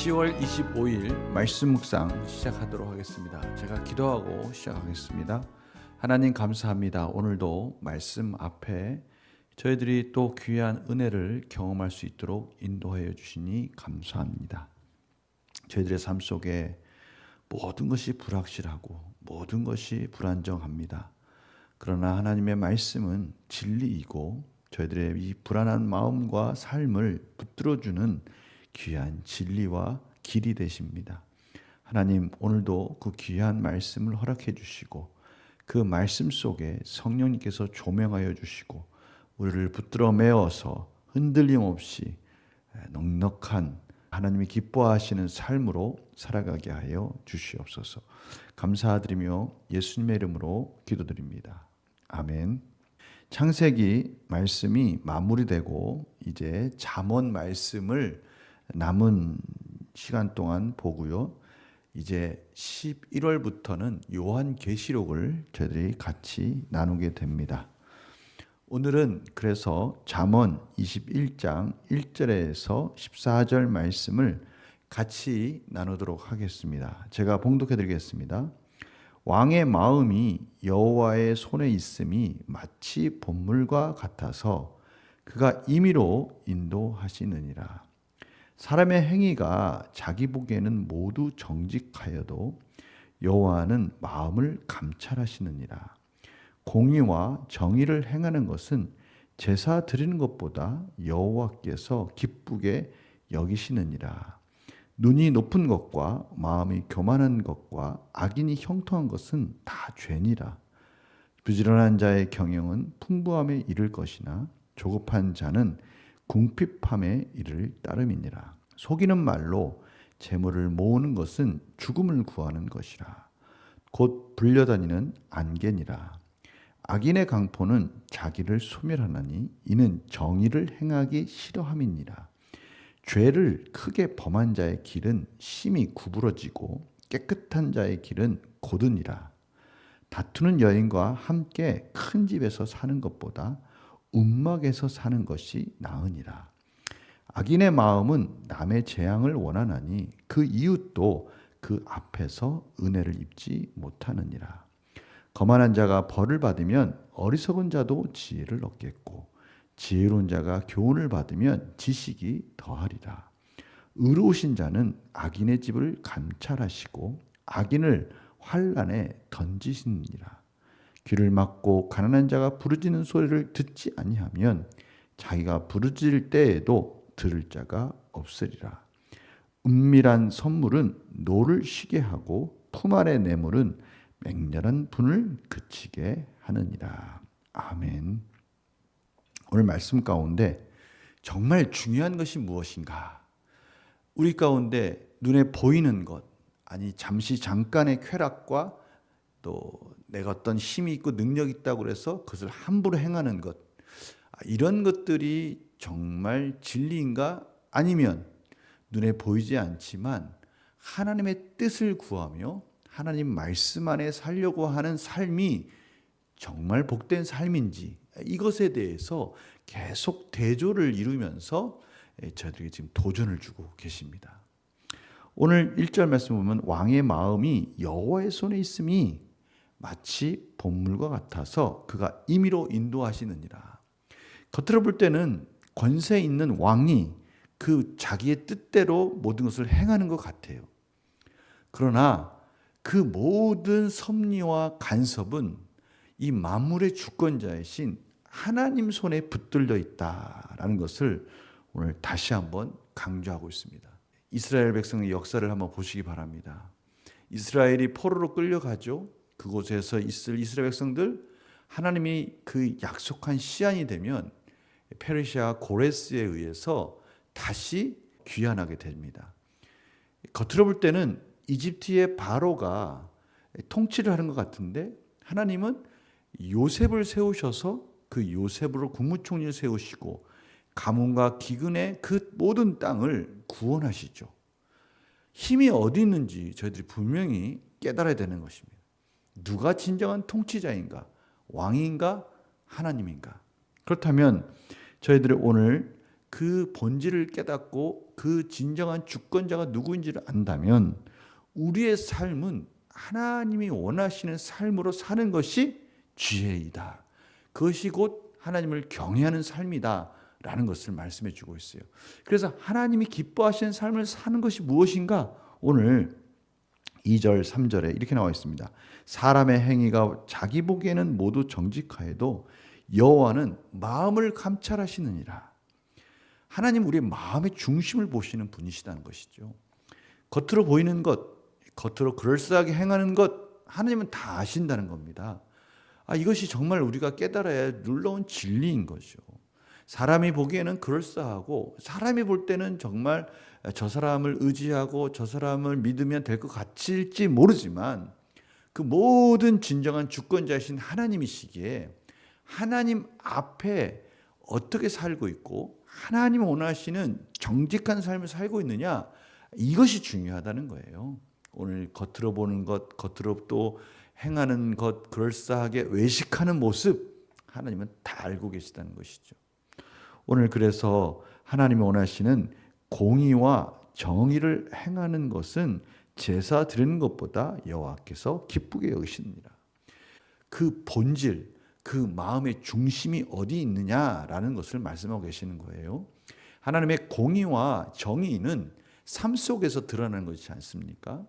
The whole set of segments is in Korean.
10월 25일 말씀 묵상 시작하도록 하겠습니다. 제가 기도하고 시작하겠습니다. 하나님 감사합니다. 오늘도 말씀 앞에 저희들이 또 귀한 은혜를 경험할 수 있도록 인도하여 주시니 감사합니다. 저희들의 삶 속에 모든 것이 불확실하고 모든 것이 불안정합니다. 그러나 하나님의 말씀은 진리이고 저희들의 이 불안한 마음과 삶을 붙들어주는 귀한 진리와 길이 되십니다. 하나님 오늘도 그 귀한 말씀을 허락해 주시고 그 말씀 속에 성령님께서 조명하여 주시고 우리를 붙들어 메어서 흔들림 없이 넉넉한 하나님이 기뻐하시는 삶으로 살아가게 하여 주시옵소서. 감사드리며 예수님의 이름으로 기도드립니다. 아멘. 창세기 말씀이 마무리되고 이제 잠언 말씀을 남은 시간 동안 보고요. 이제 11월부터는 요한 계시록을 저희들이 같이 나누게 됩니다. 오늘은 그래서 잠언 21장 1절에서 14절 말씀을 같이 나누도록 하겠습니다. 제가 봉독해 드리겠습니다. 왕의 마음이 여호와의 손에 있음이 마치 본물과 같아서 그가 임의로 인도하시느니라. 사람의 행위가 자기 보기에는 모두 정직하여도 여호와는 마음을 감찰하시느니라. 공의와 정의를 행하는 것은 제사 드리는 것보다 여호와께서 기쁘게 여기시느니라. 눈이 높은 것과 마음이 교만한 것과 악인이 형통한 것은 다 죄니라. 부지런한 자의 경영은 풍부함에 이를 것이나 조급한 자는 궁핍함에 이를 따름이니라. 속이는 말로 재물을 모으는 것은 죽음을 구하는 것이라. 곧 불려다니는 안개니라. 악인의 강포는 자기를 소멸하나니 이는 정의를 행하기 싫어함이니라. 죄를 크게 범한 자의 길은 심히 구부러지고 깨끗한 자의 길은 고든이라. 다투는 여인과 함께 큰 집에서 사는 것보다 움막에서 사는 것이 나으니라. 악인의 마음은 남의 재앙을 원하나니 그 이웃도 그 앞에서 은혜를 입지 못하느니라. 거만한 자가 벌을 받으면 어리석은 자도 지혜를 얻겠고 지혜로운 자가 교훈을 받으면 지식이 더하리라. 의로우신 자는 악인의 집을 감찰하시고 악인을 환란에 던지시느니라. 귀를 막고 가난한 자가 부르짖는 소리를 듣지 아니하면 자기가 부르짖을 때에도 들을 자가 없으리라. 은밀한 선물은 노를 쉬게 하고 품 안의 뇌물은 맹렬한 분을 그치게 하느니라. 아멘. 오늘 말씀 가운데 정말 중요한 것이 무엇인가? 우리 가운데 눈에 보이는 것, 아니 잠시 잠깐의 쾌락과 또 내가 어떤 힘이 있고 능력이 있다고 해서 그것을 함부로 행하는 것, 아, 이런 것들이 정말 진리인가? 아니면 눈에 보이지 않지만 하나님의 뜻을 구하며 하나님 말씀 안에 살려고 하는 삶이 정말 복된 삶인지 이것에 대해서 계속 대조를 이루면서 저희들에게 지금 도전을 주고 계십니다. 오늘 1절 말씀 보면 왕의 마음이 여호와의 손에 있음이 마치 본물과 같아서 그가 임의로 인도하시느니라. 겉으로 볼 때는 권세 있는 왕이 그 자기의 뜻대로 모든 것을 행하는 것 같아요. 그러나 그 모든 섭리와 간섭은 이 만물의 주권자이신 하나님 손에 붙들려 있다라는 것을 오늘 다시 한번 강조하고 있습니다. 이스라엘 백성의 역사를 한번 보시기 바랍니다. 이스라엘이 포로로 끌려가죠. 그곳에서 있을 이스라엘 백성들 하나님이 그 약속한 시한이 되면 페르시아 고레스에 의해서 다시 귀환하게 됩니다. 겉으로 볼 때는 이집트의 바로가 통치를 하는 것 같은데 하나님은 요셉을 세우셔서 그 요셉으로 국무총리를 세우시고 가문과 기근의 그 모든 땅을 구원하시죠. 힘이 어디 있는지 저희들이 분명히 깨달아야 되는 것입니다. 누가 진정한 통치자인가? 왕인가? 하나님인가? 그렇다면 저희들이 오늘 그 본질을 깨닫고 그 진정한 주권자가 누구인지를 안다면 우리의 삶은 하나님이 원하시는 삶으로 사는 것이 지혜이다. 그것이 곧 하나님을 경외하는 삶이다. 라는 것을 말씀해 주고 있어요. 그래서 하나님이 기뻐하시는 삶을 사는 것이 무엇인가? 오늘 2절, 3절에 이렇게 나와 있습니다. 사람의 행위가 자기 보기에는 모두 정직하여도 여호와는 마음을 감찰하시느니라. 하나님 우리의 마음의 중심을 보시는 분이시다는 것이죠. 겉으로 보이는 것, 겉으로 그럴싸하게 행하는 것 하나님은 다 아신다는 겁니다. 아, 이것이 정말 우리가 깨달아야 놀라운 진리인 거죠. 사람이 보기에는 그럴싸하고 사람이 볼 때는 정말 저 사람을 의지하고 저 사람을 믿으면 될 것 같을지 모르지만 그 모든 진정한 주권자이신 하나님이시기에 하나님 앞에 어떻게 살고 있고 하나님 원하시는 정직한 삶을 살고 있느냐 이것이 중요하다는 거예요. 오늘 겉으로 보는 것, 겉으로 또 행하는 것, 그럴싸하게 외식하는 모습 하나님은 다 알고 계시다는 것이죠. 오늘 그래서 하나님이 원하시는 공의와 정의를 행하는 것은 제사 드리는 것보다 여호와께서 기쁘게 여기십니다. 그 본질, 그 마음의 중심이 어디 있느냐라는 것을 말씀하고 계시는 거예요. 하나님의 공의와 정의는 삶 속에서 드러나는 것이지 않습니까?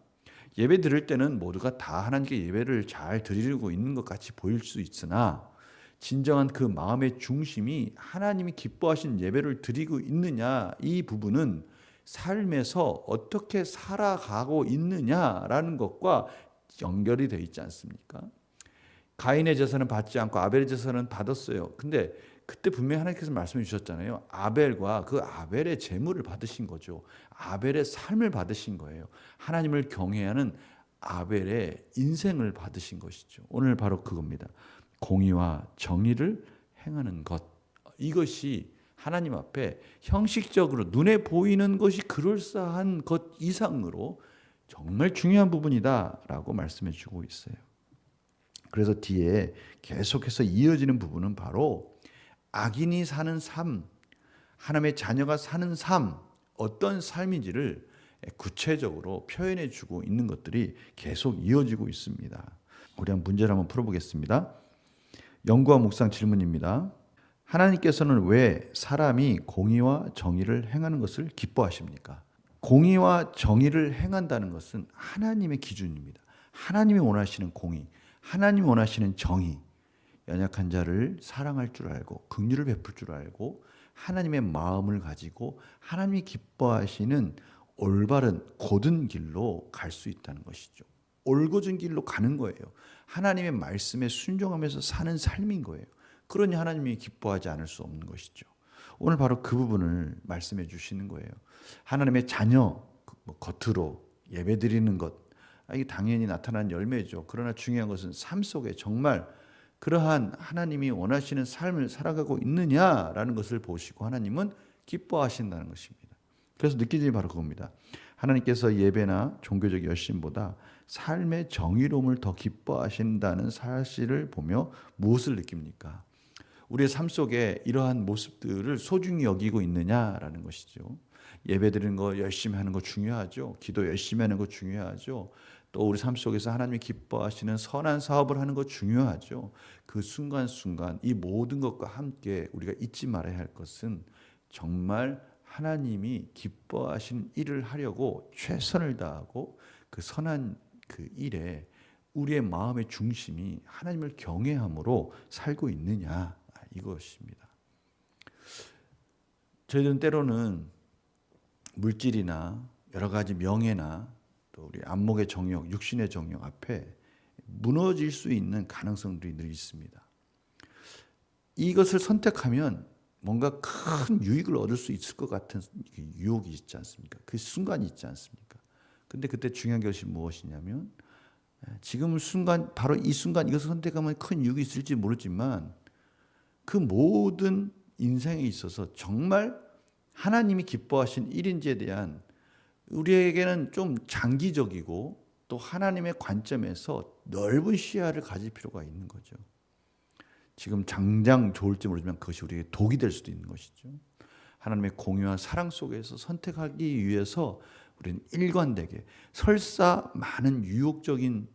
예배 드릴 때는 모두가 다 하나님께 예배를 잘 드리고 있는 것 같이 보일 수 있으나 진정한 그 마음의 중심이 하나님이 기뻐하신 예배를 드리고 있느냐 이 부분은 삶에서 어떻게 살아가고 있느냐라는 것과 연결이 되어 있지 않습니까? 가인의 제사는 받지 않고 아벨의 제사는 받았어요. 근데 그때 분명히 하나님께서 말씀해 주셨잖아요. 아벨과 그 아벨의 제물을 받으신 거죠. 아벨의 삶을 받으신 거예요. 하나님을 경외하는 아벨의 인생을 받으신 것이죠. 오늘 바로 그겁니다. 공의와 정의를 행하는 것. 이것이 하나님 앞에 형식적으로 눈에 보이는 것이 그럴싸한 것 이상으로 정말 중요한 부분이다라고 말씀해 주고 있어요. 그래서 뒤에 계속해서 이어지는 부분은 바로 악인이 사는 삶, 하나님의 자녀가 사는 삶, 어떤 삶인지를 구체적으로 표현해 주고 있는 것들이 계속 이어지고 있습니다. 우리 한 문제를 한번 풀어보겠습니다. 연구와 묵상 질문입니다. 하나님께서는 왜 사람이 공의와 정의를 행하는 것을 기뻐하십니까? 공의와 정의를 행한다는 것은 하나님의 기준입니다. 하나님이 원하시는 공의, 하나님이 원하시는 정의, 연약한 자를 사랑할 줄 알고 긍휼을 베풀 줄 알고 하나님의 마음을 가지고 하나님이 기뻐하시는 올바른 고든 길로 갈 수 있다는 것이죠. 올곧은 길로 가는 거예요. 하나님의 말씀에 순종하면서 사는 삶인 거예요. 그러니 하나님이 기뻐하지 않을 수 없는 것이죠. 오늘 바로 그 부분을 말씀해 주시는 거예요. 하나님의 자녀 그뭐 겉으로 예배 드리는 것 아, 이게 당연히 나타난 열매죠. 그러나 중요한 것은 삶 속에 정말 그러한 하나님이 원하시는 삶을 살아가고 있느냐라는 것을 보시고 하나님은 기뻐하신다는 것입니다. 그래서 느끼지 바로 그겁니다. 하나님께서 예배나 종교적 열심보다 삶의 정의로움을 더 기뻐하신다는 사실을 보며 무엇을 느낍니까? 우리의 삶 속에 이러한 모습들을 소중히 여기고 있느냐라는 것이죠. 예배 드리는 거 열심히 하는 거 중요하죠. 기도 열심히 하는 거 중요하죠. 또 우리 삶 속에서 하나님이 기뻐하시는 선한 사업을 하는 거 중요하죠. 그 순간순간 이 모든 것과 함께 우리가 잊지 말아야 할 것은 정말 하나님이 기뻐하신 일을 하려고 최선을 다하고 그 선한 그 일에 우리의 마음의 중심이 하나님을 경외함으로 살고 있느냐 이것입니다. 저희들은 때로는 물질이나 여러 가지 명예나 또 우리 안목의 정욕, 육신의 정욕 앞에 무너질 수 있는 가능성들이 늘 있습니다. 이것을 선택하면 뭔가 큰 유익을 얻을 수 있을 것 같은 유혹이 있지 않습니까? 그 순간이 있지 않습니까? 근데 그때 중요한 것이 무엇이냐면 지금 순간 바로 이 순간 이것을 선택하면 큰 유익이 있을지 모르지만 그 모든 인생에 있어서 정말 하나님이 기뻐하신 일인지에 대한 우리에게는 좀 장기적이고 또 하나님의 관점에서 넓은 시야를 가질 필요가 있는 거죠. 지금 당장 좋을지 모르지만 그것이 우리에게 독이 될 수도 있는 것이죠. 하나님의 공유와 사랑 속에서 선택하기 위해서 우리는 일관되게 설사 많은 유혹적인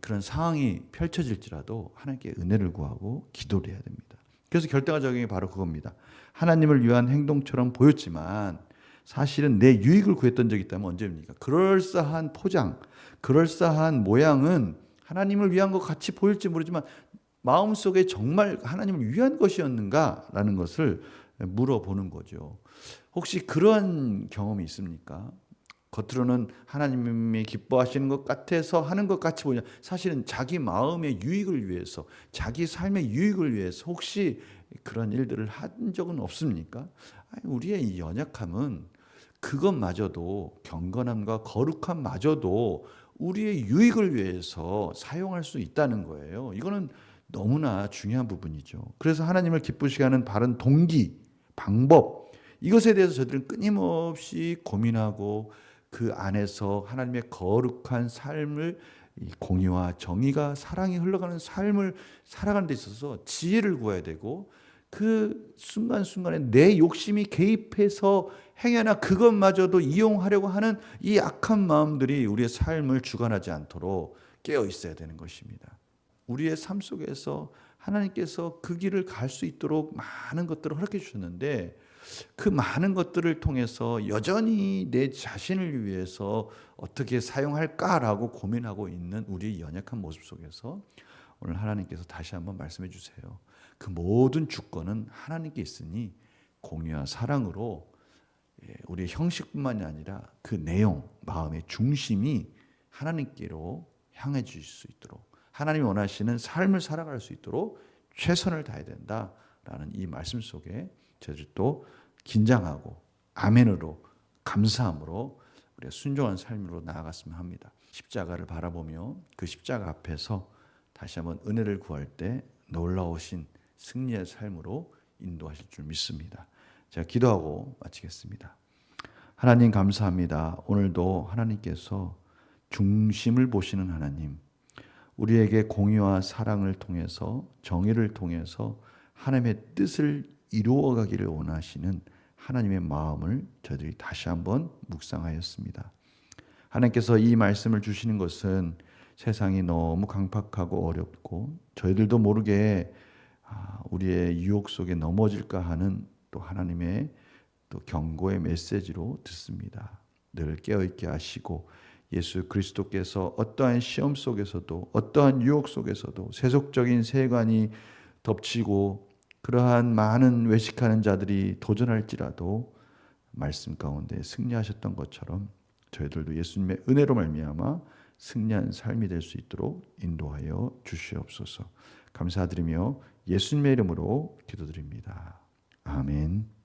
그런 상황이 펼쳐질지라도 하나님께 은혜를 구하고 기도를 해야 됩니다. 그래서 결대가 적용이 바로 그겁니다. 하나님을 위한 행동처럼 보였지만 사실은 내 유익을 구했던 적이 있다면 언제입니까? 그럴싸한 포장, 그럴싸한 모양은 하나님을 위한 것 같이 보일지 모르지만 마음속에 정말 하나님을 위한 것이었는가라는 것을 물어보는 거죠. 혹시 그런 경험이 있습니까? 겉으로는 하나님이 기뻐하시는 것 같아서 하는 것 같이 보냐 사실은 자기 마음의 유익을 위해서 자기 삶의 유익을 위해서 혹시 그런 일들을 한 적은 없습니까? 우리의 이 연약함은 그것마저도 경건함과 거룩함마저도 우리의 유익을 위해서 사용할 수 있다는 거예요. 이거는 너무나 중요한 부분이죠. 그래서 하나님을 기쁘시게 하는 바른 동기, 방법 이것에 대해서 저들은 끊임없이 고민하고 그 안에서 하나님의 거룩한 삶을 공의와 정의가 사랑이 흘러가는 삶을 살아가는 데 있어서 지혜를 구해야 되고 그 순간순간에 내 욕심이 개입해서 행여나 그것마저도 이용하려고 하는 이 악한 마음들이 우리의 삶을 주관하지 않도록 깨어 있어야 되는 것입니다. 우리의 삶 속에서 하나님께서 그 길을 갈 수 있도록 많은 것들을 허락해 주셨는데 그 많은 것들을 통해서 여전히 내 자신을 위해서 어떻게 사용할까라고 고민하고 있는 우리의 연약한 모습 속에서 오늘 하나님께서 다시 한번 말씀해 주세요. 그 모든 주권은 하나님께 있으니 공유와 사랑으로 예, 우리의 형식뿐만이 아니라 그 내용, 마음의 중심이 하나님께로 향해 주실 수 있도록 하나님이 원하시는 삶을 살아갈 수 있도록 최선을 다해야 된다라는 이 말씀 속에 저희들 또 긴장하고 아멘으로 감사함으로 우리가 순종한 삶으로 나아갔으면 합니다. 십자가를 바라보며 그 십자가 앞에서 다시 한번 은혜를 구할 때 놀라우신 승리의 삶으로 인도하실 줄 믿습니다. 제가 기도하고 마치겠습니다. 하나님 감사합니다. 오늘도 하나님께서 중심을 보시는 하나님, 우리에게 공의와 사랑을 통해서 정의를 통해서 하나님의 뜻을 이루어 가기를 원하시는 하나님의 마음을 저희들이 다시 한번 묵상하였습니다. 하나님께서 이 말씀을 주시는 것은 세상이 너무 강팍하고 어렵고 저희들도 모르게 아, 우리의 유혹 속에 넘어질까 하는 또 하나님의 또 경고의 메시지로 듣습니다. 늘 깨어있게 하시고 예수 그리스도께서 어떠한 시험 속에서도 어떠한 유혹 속에서도 세속적인 세관이 덮치고 그러한 많은 외식하는 자들이 도전할지라도 말씀 가운데 승리하셨던 것처럼 저희들도 예수님의 은혜로 말미암아 승리한 삶이 될 수 있도록 인도하여 주시옵소서. 감사드리며 예수님의 이름으로 기도드립니다. 아멘.